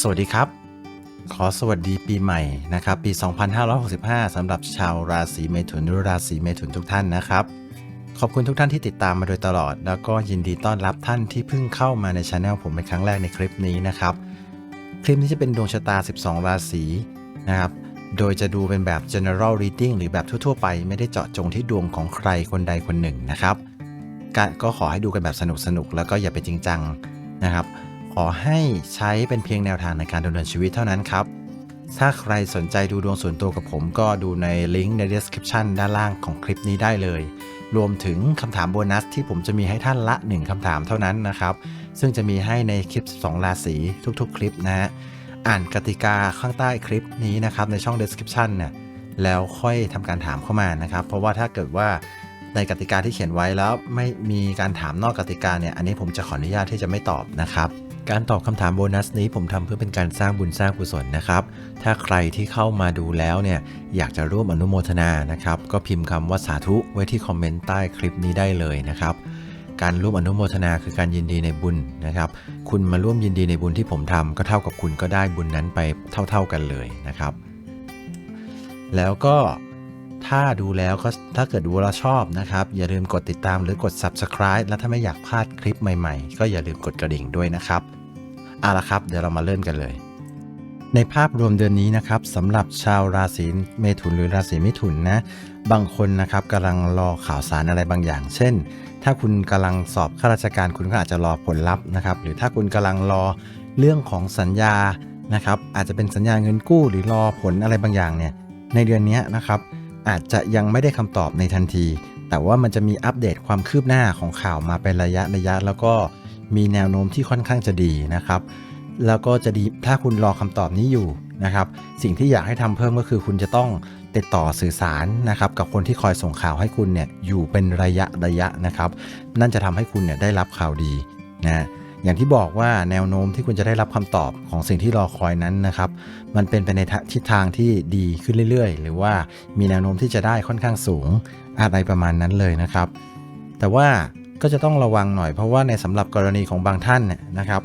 สวัสดีครับ ขอสวัสดีปีใหม่นะครับ ปี 2565สำหรับชาวราศีเมถุนหรือราศีเมถุนทุกท่านนะครับ ขอบคุณทุกท่านที่ติดตามมาโดยตลอด แล้วก็ยินดีต้อนรับท่านที่เพิ่งเข้ามาในช anel ผมเป็นครั้งแรกในคลิปนี้นะครับ คลิปนี้จะเป็นดวงชะตา 12 ราศีนะครับ โดยจะดูเป็นแบบ general reading หรือแบบทั่วๆ ไป ไม่ได้เจาะจงที่ดวงของใครคนใดคนหนึ่งนะครับก็ขอให้ดูกันแบบสนุกๆแล้วก็อย่าไปจริงจังนะครับ ขอให้ใช้เป็นเพียงแนวทางในการดำเนินชีวิตเท่านั้นครับ ถ้าใครสนใจดูดวงส่วนตัวกับผมก็ดูในลิงก์ใน description ด้านล่างของคลิปนี้ได้เลย รวมถึงคำถามโบนัสที่ผมจะมีให้ท่านละ 1คำถามเท่านั้นนะครับ ซึ่งจะมีให้ในคลิป2ราศีทุกๆ คลิปนะฮะ อ่านกติกาข้างใต้คลิปนี้นะครับในช่อง description เนี่ยแล้วค่อยทำการถามเข้ามานะครับ เพราะว่าถ้าเกิดว่าในกติกาที่เขียนไว้แล้วไม่มีการถามนอกกติกาเนี่ย อันนี้ผมจะขออนุญาตที่จะไม่ตอบนะครับ การตอบคำถามโบนัสนี้ผมทำเพื่อเป็นการสร้างบุญสร้างกุศลนะครับ ถ้าใครที่เข้ามาดูแล้วเนี่ยอยากจะร่วมอนุโมทนานะครับ ก็พิมพ์คำว่าสาธุไว้ที่คอมเมนต์ใต้คลิปนี้ได้เลยนะครับ การร่วมอนุโมทนาคือการยินดีในบุญนะครับ คุณมาร่วมยินดีในบุญที่ผมทำก็เท่ากับคุณก็ได้บุญนั้นไปเท่า ๆกันเลยนะครับ แล้วก็ถ้าดูแล้วก็ถ้าเกิดดูแล้วชอบนะครับ อย่าลืมกดติดตามหรือกด subscribe และถ้าไม่อยากพลาดคลิปใหม่ๆ ก็อย่าลืมกดกระดิ่งด้วยนะครับ เอาละครับ เดี๋ยวเรามาเริ่มกันเลย ในภาพรวมเดือนนี้นะครับสำหรับชาวราศีเมถุนหรือราศีมิถุนนะบางคนนะครับกำลังรอข่าวสารอะไรบางอย่าง เช่น ถ้าคุณกำลังสอบข้าราชการคุณก็อาจจะรอผลลัพธ์นะครับหรือถ้าคุณกำลังรอเรื่องของสัญญานะครับอาจจะเป็นสัญญาเงินกู้ หรือรอผลอะไรบางอย่างเนี่ยในเดือนนี้นะครับอาจจะยังไม่ได้คำตอบในทันที แต่ว่ามันจะมีอัปเดตความคืบหน้าของข่าวมาเป็นระยะระยะแล้วก็ มีแนวโน้มที่ค่อนข้างจะดีนะครับ แล้วก็จะดีถ้าคุณรอคำตอบนี้อยู่นะครับ สิ่งที่อยากให้ทำเพิ่มก็คือคุณจะต้องติดต่อสื่อสารนะครับ กับคนที่คอยส่งข่าวให้คุณเนี่ยอยู่เป็นระยะระยะนะครับ นั่นจะทำให้คุณเนี่ยได้รับข่าวดีนะอย่างที่บอกว่าแนวโน้มที่คุณจะได้รับคำตอบของสิ่งที่รอคอยนั้นนะครับ มันเป็นไปในทิศทางที่ดีขึ้นเรื่อยๆ หรือว่ามีแนวโน้มที่จะได้ค่อนข้างสูงอะไรประมาณนั้นเลยนะครับ แต่ว่า ก็จะต้องระวังหน่อย เพราะว่าในสำหรับกรณีของบางท่านเนี่ยนะครับ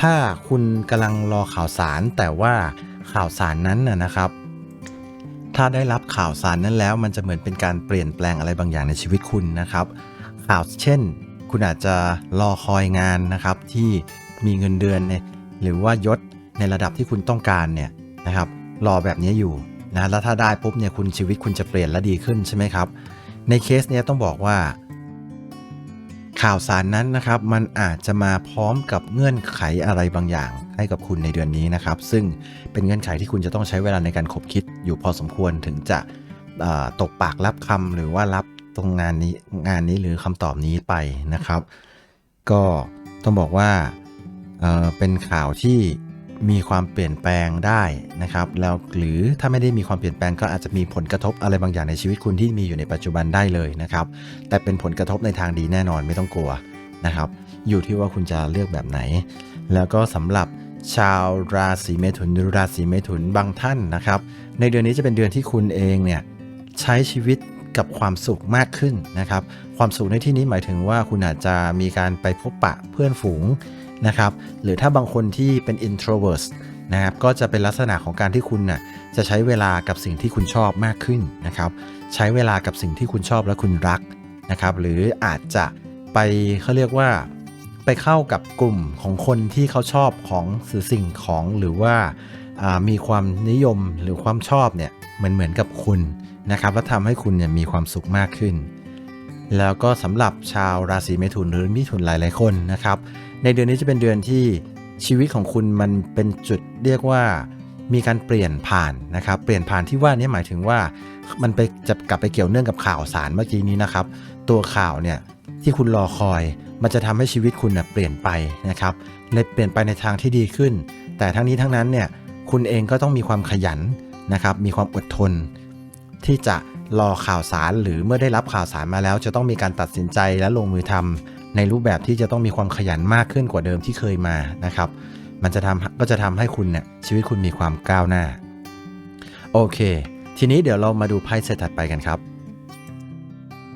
ถ้าคุณกำลังรอข่าวสาร แต่ว่าข่าวสารนั้นนะนะครับ ถ้าได้รับข่าวสารนั้นแล้ว มันจะเหมือนเป็นการเปลี่ยนแปลงอะไรบางอย่างในชีวิตคุณนะครับ ข่าวเช่น คุณอาจจะรอคอยงานนะครับที่มีเงินเดือนเนี่ยหรือว่ายศในระดับที่คุณต้องการเนี่ยนะครับรอแบบนี้อยู่นะแล้วถ้าได้ปุ๊บเนี่ยคุณชีวิตคุณจะเปลี่ยนและดีขึ้นใช่ไหมครับ ในเคสเนี้ยต้องบอกว่า ข่าวสารนั้นนะครับมันอาจจะมาพร้อมกับเงื่อนไขอะไรบางอย่าง ให้กับคุณในเดือนนี้นะครับ ซึ่งเป็นเงื่อนไขที่คุณจะต้องใช้เวลาในการขบคิดอยู่พอสมควรถึงจะตกปากรับคำหรือว่ารับตรงงานนี้งานนี้หรือคำตอบนี้ไปนะครับ ก็ต้องบอกว่าเเป็นข่าวที่ มีความเปลี่ยนแปลงได้นะครับแล้วหรือถ้าไม่ได้มีความเปลี่ยนแปลงก็อาจจะมีผลกระทบอะไรบางอย่างในชีวิตคุณที่มีอยู่ในปัจจุบันได้เลยนะครับแต่เป็นผลกระทบในทางดีแน่นอนไม่ต้องกลัวนะครับอยู่ที่ว่าคุณจะเลือกแบบไหน แล้วก็สำหรับชาวราศีเมถุนหรือราศีเมถุนบางท่านนะครับ ในเดือนนี้จะเป็นเดือนที่คุณเองเนี่ยใช้ชีวิตกับความสุขมากขึ้นนะครับ ความสุขในที่นี้หมายถึงว่าคุณอาจจะมีการไปพบปะเพื่อนฝูง นะครับหรือถ้าบางคนที่เป็น introvert นะครับก็จะเป็นลักษณะของการที่คุณน่ะจะใช้เวลากับสิ่งที่คุณชอบมากขึ้นนะครับใช้เวลากับสิ่งที่คุณชอบและคุณรักนะครับหรืออาจจะไปเขาเรียกว่าไปเข้ากับกลุ่มของคนที่เขาชอบของสื่อสิ่งของหรือว่าามีความนิยมหรือความชอบเนี่ยเหมือนเหมือนกับคุณนะครับแล้วทำให้คุณเนี่ยมีความสุขมากขึ้น แล้วก็สำหรับชาวราศีเมถุนหรือมิถุนหลาย ๆ คนนะครับ ในเดือนนี้จะเป็นเดือนที่ชีวิตของคุณมันเป็นจุดเรียกว่ามีการเปลี่ยนผ่านนะครับ เปลี่ยนผ่านที่ว่านี้หมายถึงว่า มันไปจะกลับไปเกี่ยวเนื่องกับข่าวสารเมื่อกี้นี้นะครับ ตัวข่าวเนี่ยที่คุณรอคอย มันจะทำให้ชีวิตคุณเน่ยเปลี่ยนไปนะครับเลยเปลี่ยนไปในทางที่ดีขึ้น แต่ทั้งนี้ทั้งนั้นเนี่ยคุณเองก็ต้องมีความขยันนะครับ มีความอดทน ที่จะ รอข่าวสารหรือเมื่อได้รับข่าวสารมาแล้ว จะต้องมีการตัดสินใจและลงมือทำในรูปแบบที่จะต้องมีความขยันมากขึ้นกว่าเดิมที่เคยมานะครับ มันจะทำก็จะทำให้คุณเนี่ยชีวิตคุณมีความก้าวหน้า โอเค ทีนี้เดี๋ยวเรามาดูไพ่เซตถัดไปกันครับ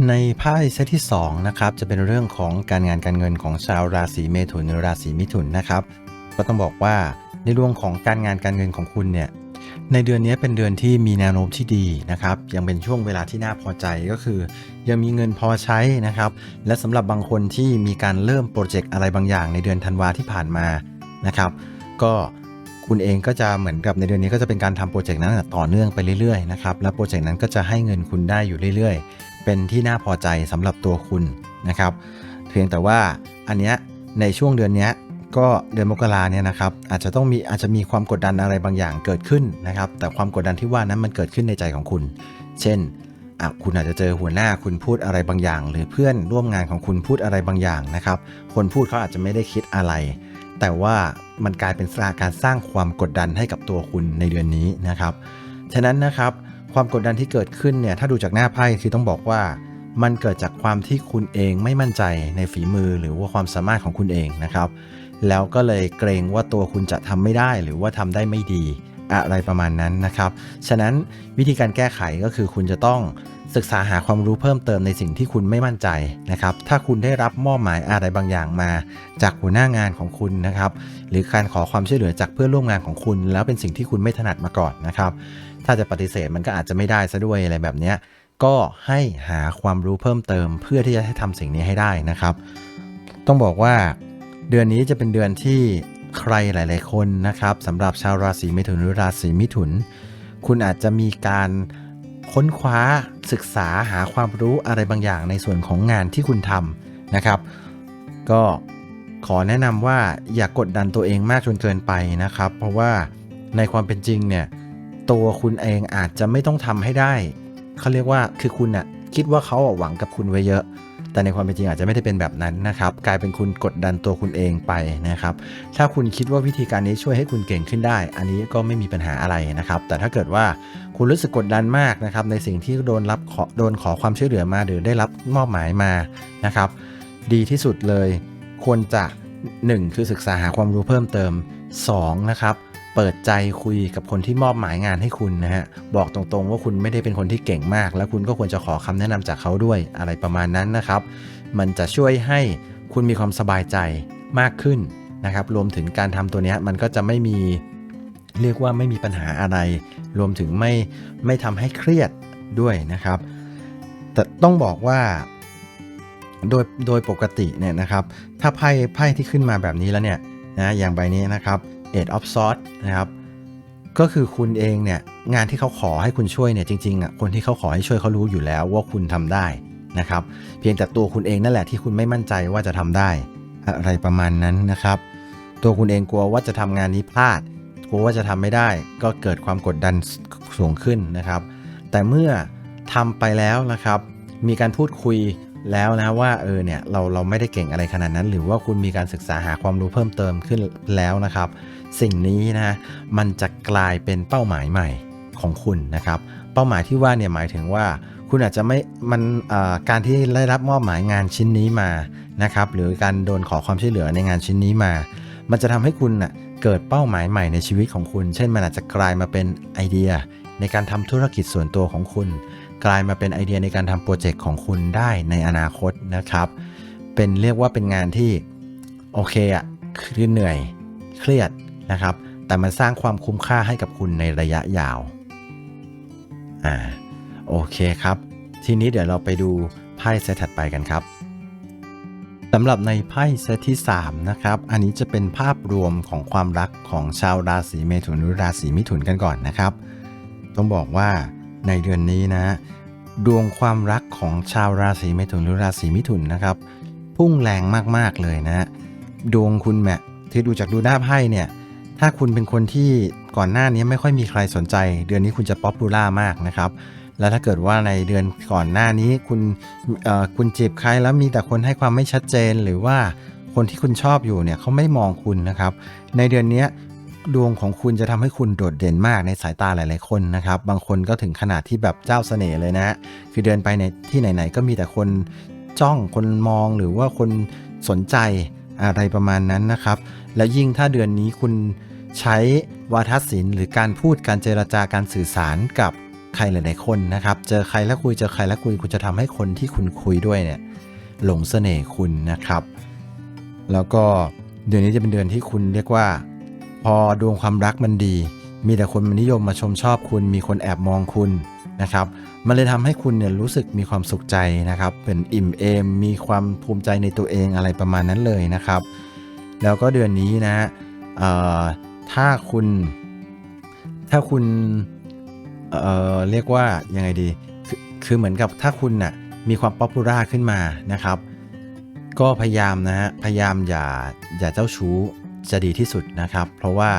ในไพ่เซตที่2นะครับจะเป็นเรื่องของการงานการเงินของชาวราศีเมถุนหรือราศีมิถุนนะครับ ก็ต้องบอกว่าในเรื่องของการงานการเงินของคุณเนี่ย ในเดือนนี้เป็นเดือนที่มีแนวโน้มที่ดีนะครับ ยังเป็นช่วงเวลาที่น่าพอใจก็คือ ยังมีเงินพอใช้นะครับ และสำหรับบางคนที่มีการเริ่มโปรเจกต์อะไรบางอย่างในเดือนธันวาที่ผ่านมานะครับ ก็คุณเองก็จะเหมือนกับในเดือนนี้ก็จะเป็นการทำโปรเจกต์นั้นต่อเนื่องไปเรื่อยๆนะครับ และโปรเจกต์นั้นก็จะให้เงินคุณได้อยู่เรื่อยๆ เป็นที่น่าพอใจสำหรับตัวคุณนะครับ เพียงแต่ว่าอันเนี้ยในช่วงเดือนเนี้ย ก็เดือนมกราเนี่ยนะครับอาจจะต้องมีอาจจะมีความกดดันอะไรบางอย่างเกิดขึ้นนะครับ แต่ความกดดันที่ว่านั้นมันเกิดขึ้นในใจของคุณ เช่นคุณอาจจะเจอหัวหน้าคุณพูดอะไรบางอย่าง หรือเพื่อนร่วมงานของคุณพูดอะไรบางอย่างนะครับ คนพูดเขาอาจจะไม่ได้คิดอะไร แต่ว่ามันกลายเป็นการสร้างความกดดันให้กับตัวคุณในเดือนนี้นะครับ ฉะนั้นนะครับความกดดันที่เกิดขึ้นเนี่ยถ้าดูจากหน้าไพ่คือต้องบอกว่ามันเกิดจากความที่คุณเองไม่มั่นใจในฝีมือหรือว่าความสามารถของคุณเองนะครับ แล้วก็เลยเกรงว่าตัวคุณจะทำไม่ได้หรือว่าทำได้ไม่ดีอะไรประมาณนั้นนะครับ ฉะนั้นวิธีการแก้ไขก็คือคุณจะต้องศึกษาหาความรู้เพิ่มเติมในสิ่งที่คุณไม่มั่นใจนะครับ ถ้าคุณได้รับมอบหมายอะไรบางอย่างมา จากหัวหน้างานของคุณนะครับ หรือการขอความช่วยเหลือจากเพื่อนร่วมงานของคุณ แล้วเป็นสิ่งที่คุณไม่ถนัดมาก่อนนะครับ ถ้าจะปฏิเสธมันก็อาจจะไม่ได้ซะด้วยอะไรแบบนี้ ก็ให้หาความรู้เพิ่มเติม เพื่อที่จะให้ทำสิ่งนี้ให้ได้นะครับ ต้องบอกว่า เดือนนี้จะเป็นเดือนที่ใครหลาย ๆ คนนะครับสำหรับชาวราศีเมถุนหรือราศีมิถุน คุณอาจจะมีการค้นคว้าศึกษาหาความรู้อะไรบางอย่างในส่วนของงานที่คุณทำนะครับ ก็ขอแนะนำว่าอย่ากกดดันตัวเองมากจนเกินไปนะครับ เพราะว่าในความเป็นจริงเนี่ยตัวคุณเองอาจจะไม่ต้องทำให้ได้เขาเรียกว่าคือคุณน่ะคิดว่าเขาหวังกับคุณไว้เยอะ แต่ในความเป็นจริงอาจจะไม่ได้เป็นแบบนั้นนะครับ กลายเป็นคุณกดดันตัวคุณเองไปนะครับ ถ้าคุณคิดว่าวิธีการนี้ช่วยให้คุณเก่งขึ้นได้ อันนี้ก็ไม่มีปัญหาอะไรนะครับ แต่ถ้าเกิดว่าคุณรู้สึกกดดันมากนะครับ ในสิ่งที่โดนรับขอโดนขอความช่วยเหลือมาหรือได้รับมอบหมายมานะครับ ดีที่สุดเลยควรจะ 1 คือศึกษาหาความรู้เพิ่มเติม 2 นะครับ เปิดใจคุยกับคนที่มอบหมายงานให้คุณนะฮะ บอกตรงๆว่าคุณไม่ได้เป็นคนที่เก่งมาก แล้วคุณก็ควรจะขอคำแนะนำจากเขาด้วยอะไรประมาณนั้นนะครับ มันจะช่วยให้คุณมีความสบายใจมากขึ้นนะครับ รวมถึงการทำตัวนี้มันก็จะไม่มีเรียกว่าไม่มีปัญหาอะไร รวมถึงไม่ไม่ทำให้เครียดด้วยนะครับ แต่ต้องบอกว่าโดยโดยปกติเนี่ยนะครับ ถ้าไพ่ไพ่ที่ขึ้นมาแบบนี้แล้วเนี่ยนะอย่างใบนี้นะครับ Eight of Swords นะครับ ก็คือคุณเองเนี่ยงานที่เขาขอให้คุณช่วยเนี่ยจริงๆอะคนที่เขาขอให้ช่วยเขารู้อยู่แล้วว่าคุณทำได้นะครับ เพียงแต่ตัวคุณเองนั่นแหละที่คุณไม่มั่นใจว่าจะทำได้อะไรประมาณนั้นนะครับ ตัวคุณเองกลัวว่าจะทำงานนี้พลาดกลัวว่าจะทำไม่ได้ ก็เกิดความกดดันสูงขึ้นนะครับ แต่เมื่อทำไปแล้วนะครับ มีการพูดคุยแล้วนะว่าเออเนี่ยเราเราไม่ได้เก่งอะไรขนาดนั้น หรือว่าคุณมีการศึกษาหาความรู้เพิ่มเติมขึ้นแล้วนะครับ สิ่งนี้นะมันจะกลายเป็นเป้าหมายใหม่ของคุณนะครับ เป้าหมายที่ว่าเนี่ยหมายถึงว่า คุณอาจจะไม่มันการที่ได้รับมอบหมายงานชิ้นนี้มานะครับ หรือการโดนขอความช่วยเหลือในงานชิ้นนี้มา มันจะทำให้คุณนะ่ะเกิดเป้าหมายใหม่ในชีวิตของคุณ เช่นมันอาจจะกลายมาเป็นไอเดีย ในการทำธุรกิจส่วนตัวของคุณ กลายมาเป็นไอเดียในการทำโปรเจกต์ของคุณได้ในอนาคตนะครับ เป็นเรียกว่าเป็นงานที่โอเคอะคือเหนื่อย เครียด นะครับ แต่มันสร้างความคุ้มค่าให้กับคุณในระยะยาว อ่า โอเคครับ ทีนี้เดี๋ยวเราไปดูไพ่เซตถัดไปกันครับสำหรับในไพ่เซตที่ 3 นะครับ อันนี้จะเป็นภาพรวมของความรักของชาวราศีเมถุนหรือราศีมิถุนกันก่อนนะครับ ต้องบอกว่าในเดือนนี้นะดวงความรักของชาวราศีเมถุนหรือราศีมิถุนนะครับ พุ่งแรงมากๆเลยนะ ดวงคุณแมที่ดูจากดูหน้าไพ่เนี่ย ถ้าคุณเป็นคนที่ก่อนหน้านี้ไม่ค่อยมีใครสนใจ เดือนนี้คุณจะป๊อปปูล่ามากนะครับแล้วถ้าเกิดว่าในเดือนก่อนหน้านี้คุณคุณจีบใครแล้วมีแต่คนให้ความไม่ชัดเจน หรือว่าคนที่คุณชอบอยู่เนี่ยเขาไม่มองคุณนะครับ ในเดือนนี้ดวงของคุณจะทำให้คุณโดดเด่นมากในสายตาหลาย ๆ คนนะครับ บางคนก็ถึงขนาดที่แบบเจ้าเสน่ห์เลยนะคือเดินไปในที่ไหน ๆ ก็มีแต่คนจ้องคนมองหรือว่าคนสนใจอะไรประมาณนั้นนะครับ และยิ่งถ้าเดือนนี้คุณ ใช้วาทศิลป์หรือการพูดการเจรจาการสื่อสารกับใครหลายๆคนนะครับ เจอใครแล้วคุยเจอใครแล้วคุยคุณจะทำให้คนที่คุณคุยด้วยเนี่ยหลงเสน่ห์คุณนะครับ แล้วก็เดือนนี้จะเป็นเดือนที่คุณเรียกว่า พอดวงความรักมันดี มีแต่คนมานิยมมาชมชอบคุณ มีคนแอบมองคุณนะครับ มันเลยทำให้คุณเนี่ยรู้สึกมีความสุขใจนะครับ เป็นอิ่มเอม มีความภูมิใจในตัวเองอะไรประมาณนั้นเลยนะครับ แล้วก็เดือนนี้นะฮะเถ้าคุณ ถ้าคุณเอ่อเรียกว่ายังไงดีคือคือเหมือนกับถ้าคุณน่ะมีความป๊อปปูล่าขึ้นมานะครับ ก็พยายามนะฮะพยายามอย่าอย่าเจ้าชู้จะดีที่สุดนะครับ เพราะว่า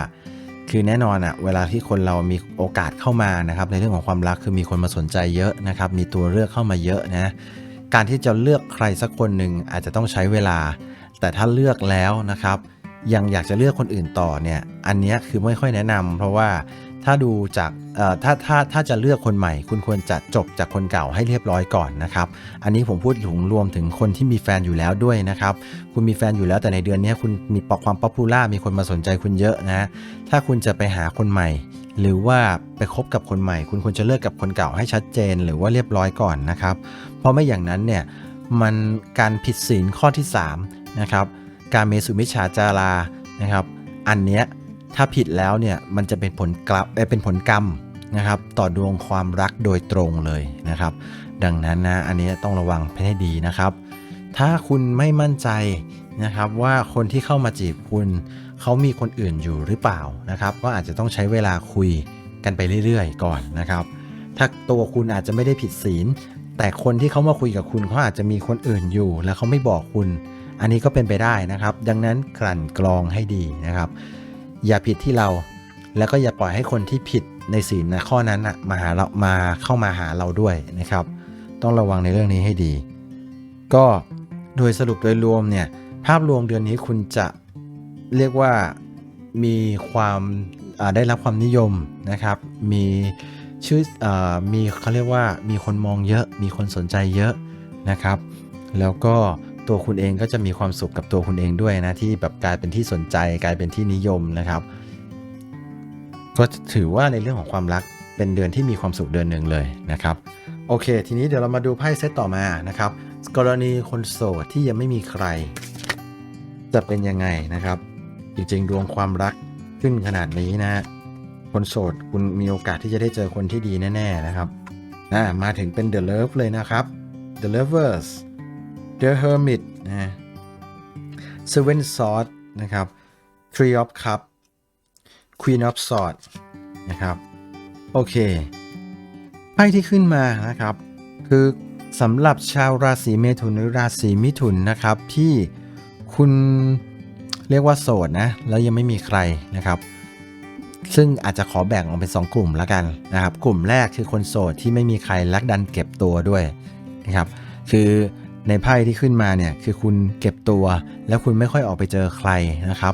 คือแน่นอนอะเวลาที่คนเรามีโอกาสเข้ามานะครับ ในเรื่องของความรักคือมีคนมาสนใจเยอะนะครับ มีตัวเลือกเข้ามาเยอะนะการที่จะเลือกใครสักคนหนึ่งอาจจะต้องใช้เวลา แต่ถ้าเลือกแล้วนะครับ ยังอยากจะเลือกคนอื่นต่อเนี่ย อันนี้คือไม่ค่อยแนะนำเพราะว่าถ้าดูจากถ้าถ้าถ้าจะเลือกคนใหม่ คุณควรจะจบจากคนเก่าให้เรียบร้อยก่อนนะครับ อันนี้ผมพูดถึงรวมถึงคนที่มีแฟนอยู่แล้วด้วยนะครับ คุณมีแฟนอยู่แล้วแต่ในเดือนนี้คุณมีปอกความป๊อปปูล่ามีคนมาสนใจคุณเยอะนะ ถ้าคุณจะไปหาคนใหม่ หรือว่าไปคบกับคนใหม่ คุณควรจะเลิกกับคนเก่าให้ชัดเจน หรือว่าเรียบร้อยก่อนนะครับ เพราะไม่อย่างนั้นเนี่ยมันการผิดศีลข้อที่3นะครับ การเมสุมิจฉาจารานะครับ อันเนี้ยถ้าผิดแล้วเนี่ยมันจะเป็นผลกลับเอ่เป็นผลกรรมนะครับ ต่อดวงความรักโดยตรงเลยนะครับ ดังนั้นนะอันนี้ต้องระวังให้ดีนะครับ ถ้าคุณไม่มั่นใจนะครับว่าคนที่เข้ามาจีบคุณเขามีคนอื่นอยู่หรือเปล่านะครับ ก็อาจจะต้องใช้เวลาคุยกันไปเรื่อยๆ ก่อนนะครับ ถ้าตัวคุณอาจจะไม่ได้ผิดศีล แต่คนที่เขามาคุยกับคุณเขาอาจจะมีคนอื่นอยู่ แล้วเขาไม่บอกคุณ อันนี้ก็เป็นไปได้นะครับ ดังนั้นกลั่นกรองให้ดีนะครับ อย่าผิดที่เรา แล้วก็อย่าปล่อยให้คนที่ผิดในศีลนะข้อนั้นนะมาหาเรามาเข้ามาหาเราด้วยนะครับ ต้องระวังในเรื่องนี้ให้ดี ก็โดยสรุปโดยรวมเนี่ยภาพรวมเดือนนี้คุณจะเรียกว่ามีความได้รับความนิยมนะครับ มีชื่ออมีเขาเรียกว่ามีคนมองเยอะ มีคนสนใจเยอะนะครับ แล้วก็ ตัวคุณเองก็จะมีความสุขกับตัวคุณเองด้วยนะที่แบบกลายเป็นที่สนใจกลายเป็นที่นิยมนะครับ ก็ถือว่าในเรื่องของความรักเป็นเดือนที่มีความสุขเดือนหนึ่งเลยนะครับ โอเค ทีนี้เดี๋ยวเรามาดูไพ่เซตต่อมานะครับ กรณีคนโสดที่ยังไม่มีใคร จะเป็นยังไงนะครับ จริงๆ ดวงความรักขึ้นขนาดนี้นะคนโสดคุณมีโอกาสที่จะได้เจอคนที่ดีแน่ ๆนะครับอ่ามาถึงเป็น The Love เลยนะครับ The Lovers The Hermit นะ Seven Swords นะครับ Three of Cups Queen of Swords นะครับ โอเค ไพ่ที่ขึ้นมานะครับ คือสำหรับชาวราศีเมถุนหรือราศีมิถุนนะครับ ที่คุณเรียกว่าโสดนะ แล้วยังไม่มีใครนะครับ ซึ่งอาจจะขอแบ่งออกเป็น 2 กลุ่มละกันนะครับ กลุ่มแรกคือคนโสดที่ไม่มีใครลักดันเก็บตัวด้วยนะครับ คือ ในไพ่ที่ขึ้นมาเนี่ยคือคุณเก็บตัว แล้วคุณไม่ค่อยออกไปเจอใครนะครับ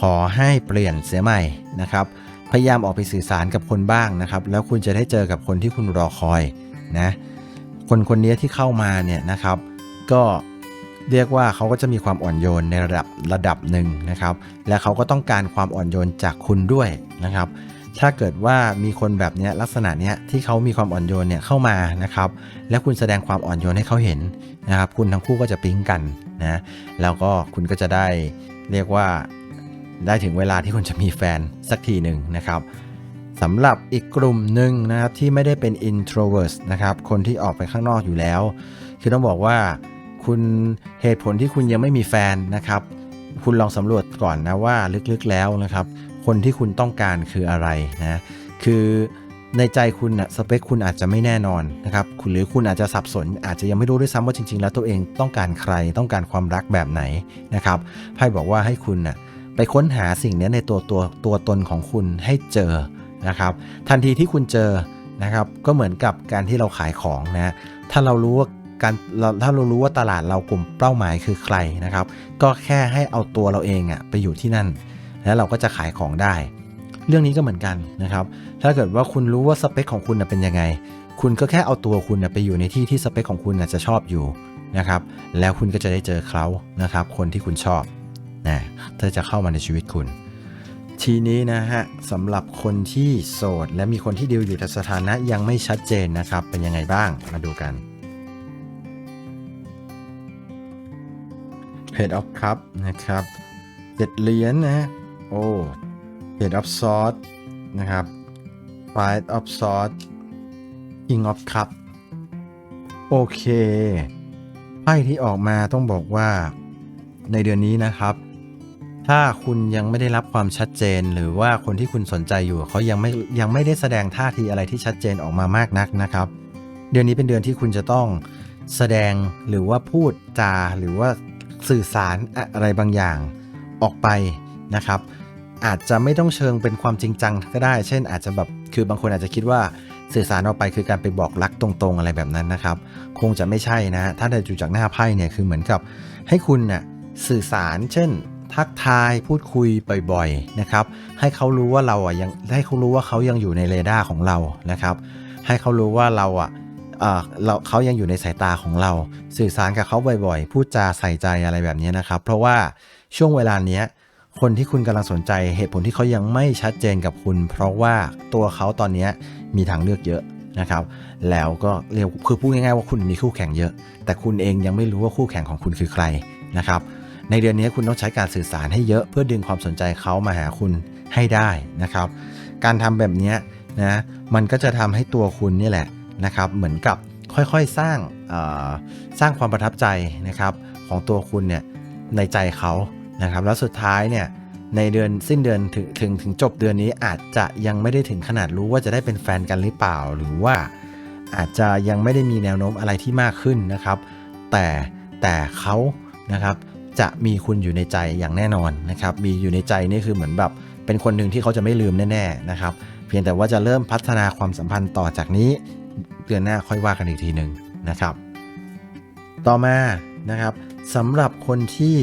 ขอให้เปลี่ยนเสียใหม่นะครับ พยายามออกไปสื่อสารกับคนบ้างนะครับ แล้วคุณจะได้เจอกับคนที่คุณรอคอยนะคนคนนี้ที่เข้ามาเนี่ยนะครับ ก็เรียกว่าเขาก็จะมีความอ่อนโยนในระดับระดับหนึ่งนะครับ และเขาก็ต้องการความอ่อนโยนจากคุณด้วยนะครับ ถ้าเกิดว่ามีคนแบบนี้ลักษณะเนี้ยที่เขามีความอ่อนโยนเนี่ยเข้ามานะครับ แล้วคุณแสดงความอ่อนโยนให้เขาเห็นนะครับ คุณทั้งคู่ก็จะปิ๊งกันนะแล้วก็คุณก็จะได้เรียกว่าได้ถึงเวลาที่คุณจะมีแฟนสักทีหนึ่งนะครับสำหรับอีกกลุ่มหนึ่งนะครับที่ไม่ได้เป็น introvert นะครับคนที่ออกไปข้างนอกอยู่แล้ว คือต้องบอกว่าคุณเหตุผลที่คุณยังไม่มีแฟนนะครับ คุณลองสำรวจก่อนนะว่าลึกๆแล้วนะครับ คนที่คุณต้องการคืออะไรนะคือในใจคุณนะสเปคคุณอาจจะไม่แน่นอนนะครับคุณหรือคุณอาจจะสับสน อาจจะยังไม่รู้ด้วยซ้ำว่าจริง ๆ แล้วตัวเองต้องการใครต้องการความรักแบบไหนนะครับไพ่บอกว่าให้คุณนะไปค้นหาสิ่งนี้ในตัวตัวตัวตนของคุณให้เจอนะครับ ทันทีที่คุณเจอนะครับก็เหมือนกับการที่เราขายของนะถ้าเรารู้ว่าการถ้าเรารู้ว่าตลาดเรากลุ่มเป้าหมายคือใครนะครับ ก็แค่ให้เอาตัวเราเองอะไปอยู่ที่นั่น แล้วเราก็จะขายของได้ เรื่องนี้ก็เหมือนกันนะครับ ถ้าเกิดว่าคุณรู้ว่าสเปคของคุณเป็นยังไง คุณก็แค่เอาตัวคุณไปอยู่ในที่ที่สเปคของคุณจะชอบอยู่นะครับ แล้วคุณก็จะได้เจอเขานะครับ คนที่คุณชอบนะเธอจะเข้ามาในชีวิตคุณ ทีนี้นะฮะสำหรับคนที่โสด และมีคนที่ดิวอยู่แต่สถานะยังไม่ชัดเจนนะครับ เป็นยังไงบ้างมาดูกัน Head of Cup นะครับเจ็ดเหรียญนะ โอ้ Page of Swords นะครับ Five of Sword King of Cup โอเค ไพ่ที่ออกมาต้องบอกว่าในเดือนนี้นะครับ ถ้าคุณยังไม่ได้รับความชัดเจน หรือว่าคนที่คุณสนใจอยู่เขายังไม่ยังไม่ได้แสดงท่าทีอะไรที่ชัดเจนออกมามากนักนะครับ เดือนนี้เป็นเดือนที่คุณจะต้องแสดงหรือว่าพูดจาหรือว่าสื่อสารอะไรบางอย่างออกไปนะครับ อาจจะไม่ต้องเชิงเป็นความจริงจังก็ได้ เช่น อาจจะแบบคือบางคนอาจจะคิดว่าสื่อสารออกไปคือการไปบอกรักตรงๆ อะไรแบบนั้นนะครับ คงจะไม่ใช่นะ ถ้าได้ดูจากหน้าไพ่เนี่ยคือเหมือนกับ ให้คุณน่ะสื่อสาร เช่น ทักทายพูดคุยบ่อยๆนะครับให้เขารู้ว่าเราอะยังให้เขารู้ว่าเขายังอยู่ในเรดาร์ของเรานะครับ ให้เขารู้ว่าเราอะเออเราเขายังอยู่ในสายตาของเรา สื่อสารกับเขาบ่อยๆ พูดจาใส่ใจอะไรแบบนี้นะครับ เพราะว่าช่วงเวลาเนี้ย คนที่คุณกำลังสนใจเหตุผลที่เขายังไม่ชัดเจนกับคุณ เพราะว่าตัวเขาตอนนี้มีทางเลือกเยอะนะครับ แล้วก็เรียกคือพูดง่ายๆว่าคุณมีคู่แข่งเยอะ แต่คุณเองยังไม่รู้ว่าคู่แข่งของคุณคือใครนะครับ ในเดือนนี้คุณต้องใช้การสื่อสารให้เยอะเพื่อดึงความสนใจเขามาหาคุณให้ได้นะครับ การทำแบบนี้นะมันก็จะทำให้ตัวคุณนี่แหละนะครับ เหมือนกับค่อยๆสร้างเอ่อสร้างความประทับใจนะครับของตัวคุณเนี่ยในใจเขา นะครับแล้วสุดท้ายเนี่ยในเดือนสิ้นเดือนถึงถึงถึงจบเดือนนี้อาจจะยังไม่ได้ถึงขนาดรู้ว่าจะได้เป็นแฟนกันหรือเปล่า หรือว่าอาจจะยังไม่ได้มีแนวโน้มอะไรที่มากขึ้นนะครับ แต่แต่เขานะครับจะมีคุณอยู่ในใจอย่างแน่นอนนะครับ มีอยู่ในใจนี่คือเหมือนแบบเป็นคนหนึ่งที่เขาจะไม่ลืมแน่ๆนะครับ เพียงแต่ว่าจะเริ่มพัฒนาความสัมพันธ์ต่อจากนี้เดือนหน้าค่อยว่ากันอีกทีหนึ่งนะครับ ต่อมานะครับสำหรับคนที่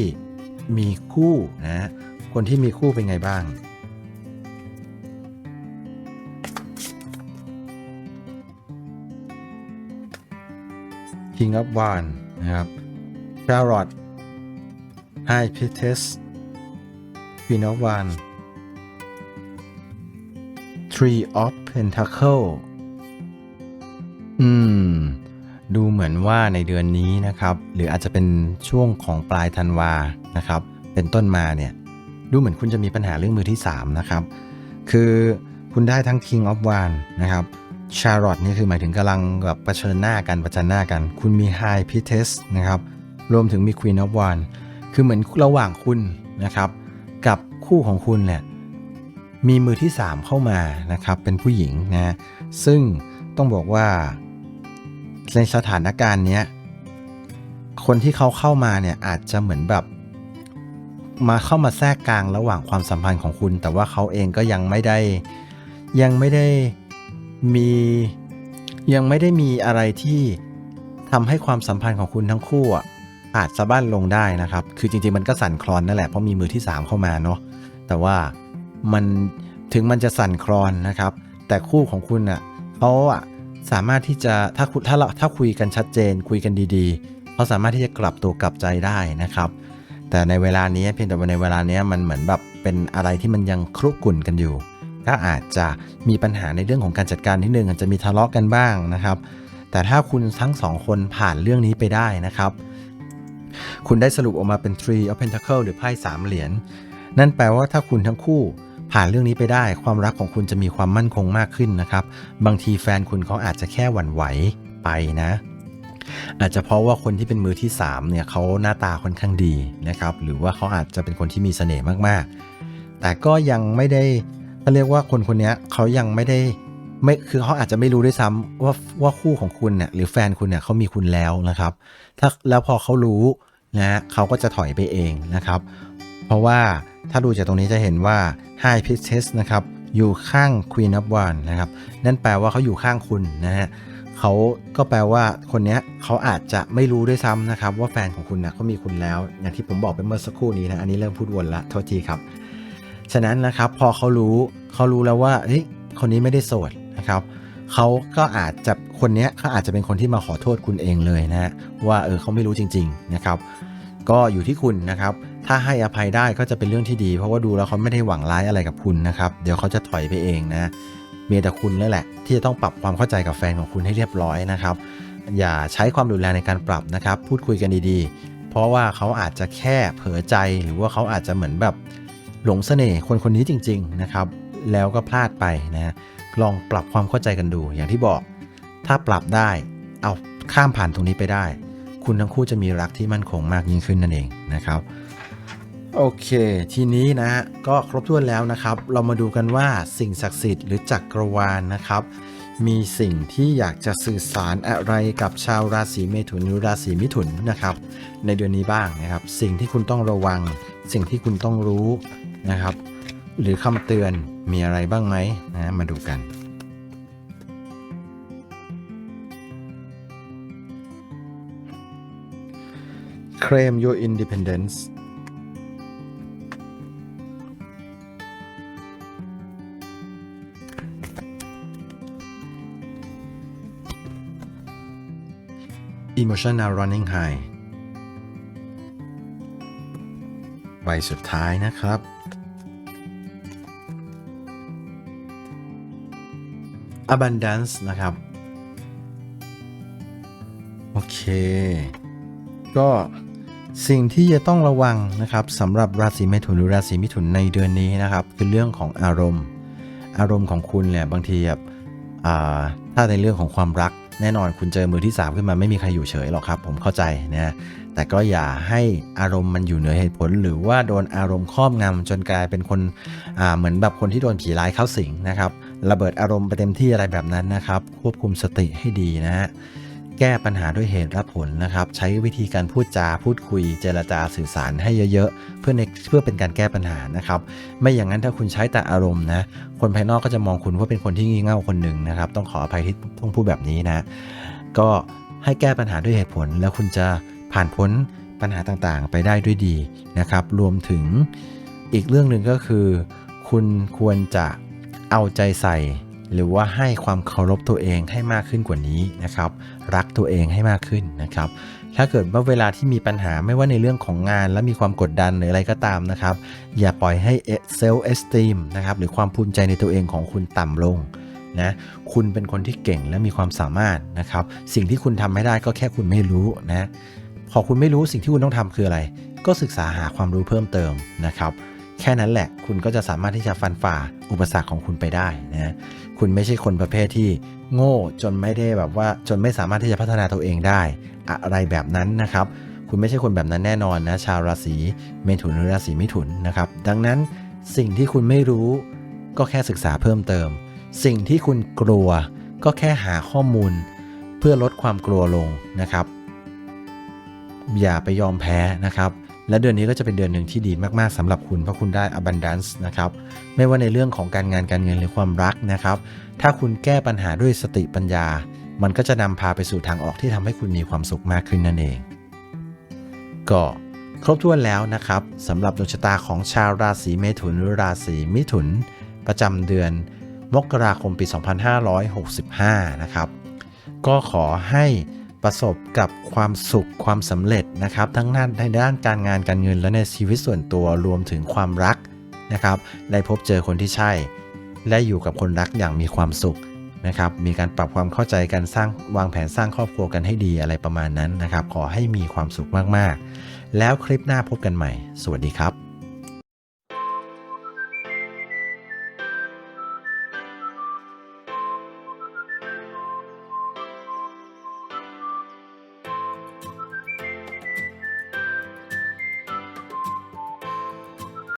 มีคู่นะคนที่มีคู่เป็นไงบ้าง King of Wands นะครับ Charlotte High Priestess Queen of Wands Three of Pentacle อืม ดูเหมือนว่าในเดือนนี้นะครับ หรืออาจจะเป็นช่วงของปลายธันวานะครับ เป็นต้นมาเนี่ยดูเหมือนคุณจะมีปัญหาเรื่องมือที่ 3 นะครับ คือคุณได้ทั้ง King of w a n นะครับ Charlotte นี่คือหมายถึงกำลังแบบเผชิญหน้ากันประจันหน้ากัน คุณมี High p i t e s นะครับ รวมถึงมี Queen of w a n คือเหมือนระหว่างคุณนะครับ กับคู่ของคุณเนี่ยมีมือที่ 3 เข้ามานะครับ เป็นผู้หญิงนะ ซึ่งต้องบอกว่า ในสถานการณ์เนี้ยคนที่เขาเข้ามาเนี่ยอาจจะเหมือนแบบมาเข้ามาแทรกกลางระหว่างความสัมพันธ์ของคุณ แต่ว่าเขาเองก็ยังไม่ได้ยังไม่ได้มียังไม่ได้มีอะไรที่ทำให้ความสัมพันธ์ของคุณทั้งคู่อะอาจสะบั้นลงได้นะครับ คือจริงๆมันก็สั่นคลอนนั่นแหละเพราะมีมือที่ 3 เข้ามาเนาะ แต่ว่ามันถึงมันจะสั่นคลอนนะครับ แต่คู่ของคุณอะเขาอะ สามารถที่จะถ้าคุณถ้าเราถ้าคุยกันชัดเจน คุยกันดีๆเขาสามารถที่จะกลับตัวกลับใจได้นะครับ แต่ในเวลานี้เพียงแต่ว่าในเวลานี้มันเหมือนแบบเป็นอะไรที่มันยังครุกุ่นกันอยู่ ก็อาจจะมีปัญหาในเรื่องของการจัดการนิดนึงอาจจะมีทะเลาะกันบ้างนะครับ แต่ถ้าคุณทั้งสองคนผ่านเรื่องนี้ไปได้นะครับ คุณได้สรุปออกมาเป็น Tree of Pentacle หรือไพ่สามเหรียญนั่นแปลว่าถ้าคุณทั้งคู่ ผ่านเรื่องนี้ไปได้ ความรักของคุณจะมีความมั่นคงมากขึ้นนะครับ บางทีแฟนคุณเขาอาจจะแค่หวั่นไหวไปนะ อาจจะเพราะว่าคนที่เป็นมือที่3เนี่ยเขาหน้าตาค่อนข้างดีนะครับ หรือว่าเขาอาจจะเป็นคนที่มีเสน่ห์มากๆ แต่ก็ยังไม่ได้เขาเรียกว่าคนคนนี้เขายังไม่ได้ไม่คือเขาอาจจะไม่รู้ด้วยซ้ำว่าว่าคู่ของคุณเนี่ยหรือแฟนคุณเนี่ยเขามีคุณแล้วนะครับ ถ้าแล้วพอเขารู้นะเขาก็จะถอยไปเองนะครับ เพราะว่า ถ้าดูจากตรงนี้จะเห็นว่า High Priestess นะครับอยู่ข้าง Queen of Wands นะครับนั่นแปลว่าเขาอยู่ข้างคุณนะฮะเขาก็แปลว่าคนนี้เขาอาจจะไม่รู้ด้วยซ้ำนะครับว่าแฟนของคุณนะเขามีคุณแล้ว อย่างที่ผมบอกไปเมื่อสักครู่นี้นะอันนี้เริ่มพูดวนละโทษทีครับ ฉะนั้นนะครับพอเขารู้เขารู้แล้วว่าเฮ้ยคนนี้ไม่ได้โสดนะครับเขาก็อาจจะคนนี้เขาอาจจะเป็นคนที่มาขอโทษคุณเองเลยนะฮะว่าเออเขาไม่รู้จริง ๆนะครับ ก็อยู่ที่คุณนะครับ ถ้าให้อภัยได้ก็จะเป็นเรื่องที่ดี เพราะว่าดูแล้วเขาไม่ได้หวังร้ายอะไรกับคุณนะครับ เดี๋ยวเขาจะถอยไปเองนะมีแต่คุณแล้วแหละ ที่จะต้องปรับความเข้าใจกับแฟนของคุณให้เรียบร้อยนะครับ อย่าใช้ความรุนแรงในการปรับนะครับ พูดคุยกันดีๆ เพราะว่าเขาอาจจะแค่เผลอใจหรือว่าเขาอาจจะเหมือนแบบหลงเสน่ห์คนคนนี้จริง ๆนะครับ แล้วก็พลาดไปนะลองปรับความเข้าใจกันดู อย่างที่บอก ถ้าปรับได้เอาข้ามผ่านตรงนี้ไปได้ คุณทั้งคู่จะมีรักที่มั่นคงมากยิ่งขึ้นนั่นเองนะครับ โอเค ทีนี้นะก็ครบถ้วนแล้วนะครับ เรามาดูกันว่าสิ่งศักดิ์สิทธิ์หรือจักรวาลนะครับ มีสิ่งที่อยากจะสื่อสารอะไรกับชาวราศีเมถุนหรือราศีมิถุนนะครับ ในเดือนนี้บ้างนะครับ สิ่งที่คุณต้องระวัง สิ่งที่คุณต้องรู้นะครับ หรือคำเตือนมีอะไรบ้างไหมนะมาดูกัน Claim your independence Emotional Running High ใบสุดท้ายนะครับ Abundance นะครับ โอเค ก็สิ่งที่จะต้องระวังนะครับสำหรับราศีเมถุนหรือราศีมิถุนในเดือนนี้นะครับ คือเรื่องของอารมณ์ อารมณ์ของคุณเนี่ยบางทีแบบถ้าในเรื่องของความรัก แน่นอนคุณเจอมือที่ 3 ขึ้นมาไม่มีใครอยู่เฉยหรอกครับ ผมเข้าใจนะแต่ก็อย่าให้อารมณ์มันอยู่เหนือเหตุผล หรือว่าโดนอารมณ์ครอบงำจนกลายเป็นคนอ่าเหมือนแบบคนที่โดนผีร้ายเข้าสิงนะครับระเบิดอารมณ์ไปเต็มที่อะไรแบบนั้นนะครับ ควบคุมสติให้ดีนะฮะ แก้ปัญหาด้วยเหตุและผลนะครับ ใช้วิธีการพูดจาพูดคุย เจรจาสื่อสารให้เยอะๆ เพื่อในเพื่อเป็นการแก้ปัญหานะครับ ไม่อย่างนั้นถ้าคุณใช้แต่อารมณ์นะ คนภายนอกก็จะมองคุณว่าเป็นคนที่งี่เง่าคนหนึ่งนะครับ ต้องขออภัยที่ต้องพูดแบบนี้นะ ก็ให้แก้ปัญหาด้วยเหตุผล แล้วคุณจะผ่านพ้นปัญหาต่างๆ ไปได้ด้วยดีนะครับ รวมถึงอีกเรื่องหนึ่งก็คือ คุณควรจะเอาใจใส่ หรือว่าให้ความเคารพตัวเองให้มากขึ้นกว่านี้นะครับ รักตัวเองให้มากขึ้นนะครับ ถ้าเกิดว่าเวลาที่มีปัญหาไม่ว่าในเรื่องของงานและมีความกดดันหรืออะไรก็ตามนะครับ อย่าปล่อยให้เซลล์เอสติมนะครับหรือความภูมิใจในตัวเองของคุณต่ำลงนะคุณเป็นคนที่เก่งและมีความสามารถนะครับ สิ่งที่คุณทำไม่ได้ก็แค่คุณไม่รู้นะพอคุณไม่รู้สิ่งที่คุณต้องทำคืออะไร ก็ศึกษาหาความรู้เพิ่มเติมนะครับ แค่นั้นแหละ คุณก็จะสามารถที่จะฟันฝ่าอุปสรรคของคุณไปได้นะคุณไม่ใช่คนประเภทที่โง่จนไม่ได้แบบว่าจนไม่สามารถที่จะพัฒนาตัวเองได้ อะไรแบบนั้นนะครับ คุณไม่ใช่คนแบบนั้นแน่นอนนะชาวราศีเมถุนหรือราศีมิถุนนะครับ ดังนั้นสิ่งที่คุณไม่รู้ก็แค่ศึกษาเพิ่มเติม สิ่งที่คุณกลัวก็แค่หาข้อมูล เพื่อลดความกลัวลงนะครับ อย่าไปยอมแพ้นะครับ และเดือนนี้ก็จะเป็นเดือนหนึ่งที่ดีมากๆสำหรับคุณเพราะคุณได้ abundance นะครับไม่ว่าในเรื่องของการงานการเงินหรือความรักนะครับ ถ้าคุณแก้ปัญหาด้วยสติปัญญา มันก็จะนำพาไปสู่ทางออกที่ทำให้คุณมีความสุขมากขึ้นนั่นเอง ก็ครบถ้วนแล้วนะครับสำหรับดวงชะตาของชาวราศีเมถุนหรือราศีมิถุน ประจำเดือนมกราคมปี 2565 นะครับ ก็ขอให้ ประสบกับความสุขความสำเร็จนะครับ ทั้งด้านในด้านการงานการเงินและในชีวิตส่วนตัวรวมถึงความรักนะครับได้พบเจอคนที่ใช่ และอยู่กับคนรักอย่างมีความสุขนะครับ มีการปรับความเข้าใจกันสร้างวางแผนสร้างครอบครัวกันให้ดีอะไรประมาณนั้นนะครับ ขอให้มีความสุขมากๆ แล้วคลิปหน้าพบกันใหม่ สวัสดีครับ